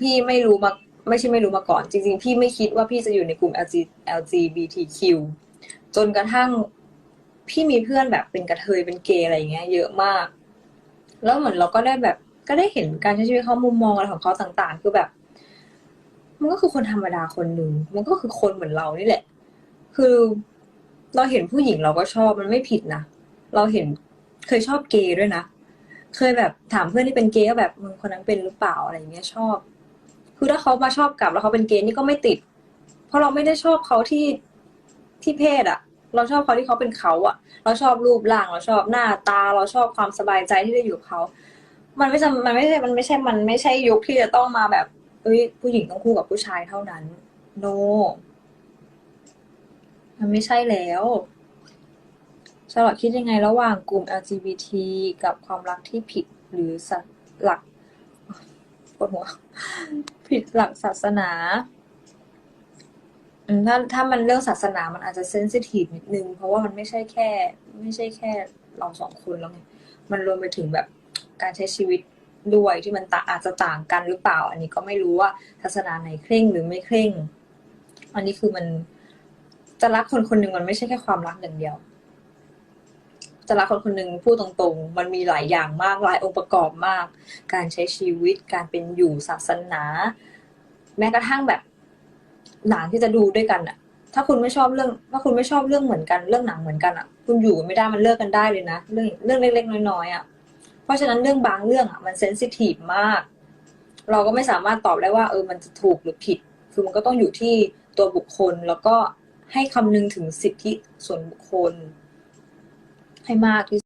พี่ไม่รู้มาไม่ใช่ไม่รู้มาก่อน จริง ๆ พี่ไม่คิดว่าพี่จะอยู่ในกลุ่ม LG LGBTQ จนกระทั่งพี่มีเพื่อนแบบเป็นกระเทยเป็นเกย์อะไรเงี้ย เยอะมาก แล้วเหมือนเราก็ได้แบบก็ได้เห็นการใช้ชีวิตเขามุมมองอะไรของเขาต่างๆ คือแบบ มันก็คือคนธรรมดาคนหนึ่งมันก็คือคนเหมือนเรานี่แหละ คือเราเห็นผู้หญิงเราก็ชอบมันไม่ผิดนะเราเห็นเคยชอบเกย์ด้วยนะ เคยแบบถามเพื่อนที่เป็นเกย์ว่าแบบมึงคนนั้นเป็นหรือเปล่าอะไรเงี้ยชอบ คือถ้าเขามาชอบกลับแล้วเขาเป็นเกย์นี่ก็ไม่ติด เพราะเราไม่ได้ชอบเขาที่ที่เพศอะเราชอบเขาที่เขาเป็นเขาอะเราชอบรูปร่างเราชอบหน้าตา เราชอบความสบายใจที่ได้อยู่กับเขา มันไม่จำมันไม่ใช่มันไม่ใช่มันไม่ใช่ยุคที่จะต้องมาแบบเอ้ยผู้หญิงต้องคู่กับผู้ชายเท่านั้นโนมันไม่ใช่แล้วชาลอตคิดยังไงระหว่างกลุ่ม LGBT กับความรักที่ผิดหรือสัตหลักปวดหัว ผิดหลักศาสนาถ้าถ้ามันเรื่องศาสนามันอาจจะเซนซิทีฟนิดนึง เพราะว่ามันไม่ใช่แค่ ไม่ใช่แค่เราสองคนแล้วไงมันรวมไปถึงแบบการใช้ชีวิตด้วยที่มันตอาจจะต่างกันหรือเปล่า อันนี้ก็ไม่รู้ว่าศาสนาไหนเคร่งหรือไม่เคร่ง อันนี้คือมันจะรักคนคนหนึ่งมันไม่ใช่แค่ความรักอย่างเดียว จะรักคนคนหนึ่งพูดตรงๆ มันมีหลายอย่างมากหลายองค์ประกอบมาก การใช้ชีวิตการเป็นอยู่ศาสนา แม้กระทั่งแบบหนังที่จะดูด้วยกันอะถ้าคุณไม่ชอบเรื่อง ถ้าคุณไม่ชอบเรื่องเหมือนกันเรื่องหนังเหมือนกันอะคุณอยู่กันไม่ได้มันเลิกกันได้เลยนะเรื่องเรื่องเล็ก ๆ น้อยๆอะเพราะฉะนั้นเรื่องบางเรื่องอะมันเซนซิทีฟมาก เราก็ไม่สามารถตอบได้ว่า เออมันจะถูกหรือผิด คือมันก็ต้องอยู่ที่ตัวบุคคลแล้วก็ให้คำนึงถึงสิทธิส่วนบุคคล ให้มากที่